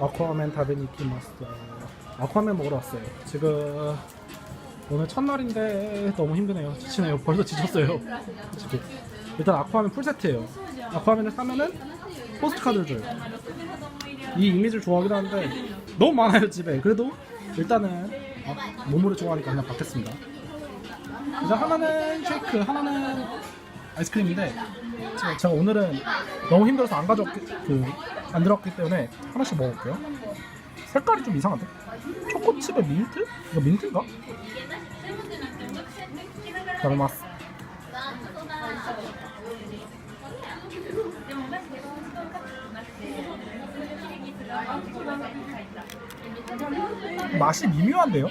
아쿠아맨 다베니키 마스터. 아쿠아맨 먹으러 왔어요. 지금 오늘 첫날인데 너무 힘드네요. 지치네요. 벌써 지쳤어요. 일단 아쿠아맨 풀세트예요. 아쿠아맨을 사면은 포스트카드를 줘요. 이 이미지를 좋아하긴 하는데 너무 많아요 집에. 그래도 일단은 아, 몸으로 좋아하니까 그냥 받겠습니다. 이제 하나는 쉐이크 하나는 아이스크림인데 제가, 오늘은 너무 힘들어서 안 가져왔기 그안 들어왔기 때문에 하나씩 먹어볼게요 색깔이 좀 이상한데 초코칩에 민트? 이거 민트인가? 잘마스 맛이 미묘한데요?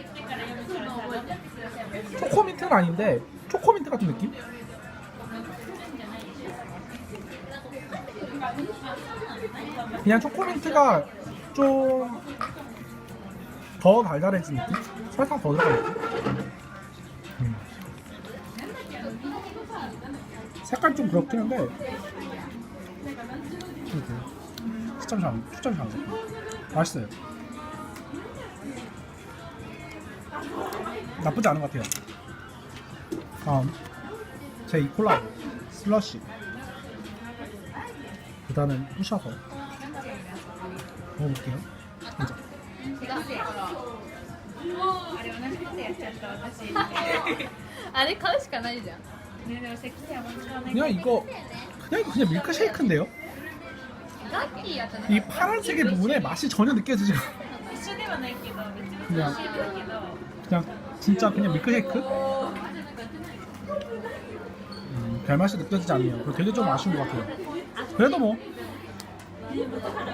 초코민트는 아닌데 초코민트 같은 느낌? 그냥 초코민트가 좀 더 달달해진 느낌? 설탕 더 들어간 느낌? 음. 색깔 좀 그렇긴 한데. 추천 잘, 추천 잘 맛있어요. 나쁘지 않은 것 같아요. 다음. 제 이 콜라 슬러시 일단은 부셔서 먹어볼게요 진짜 あれ同じことやっちゃった私あれ買うしかないじゃんねでも関さんも使わない 그냥 이거 그냥 이거 그냥 밀크쉐이크인데요 ラッキーやったね 이 파란색의 부분에 맛이 전혀 느껴지지가 一緒ではないけど別々 그냥 のシェイプだけど 그냥 진짜 그냥 밀크쉐이크 음, 별맛이 느껴지지 않네요 그래서 되게 좀 아쉬운 것 같아요 그래도 뭐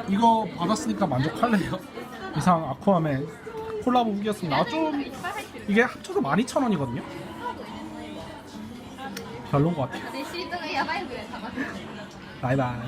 이거 받았으니까 만족할래요. 이상 아쿠아맨 콜라보 후기였습니다. 아, 좀 이게 합쳐서 12,000원이거든요. 별론 것 같아요. 바이바이.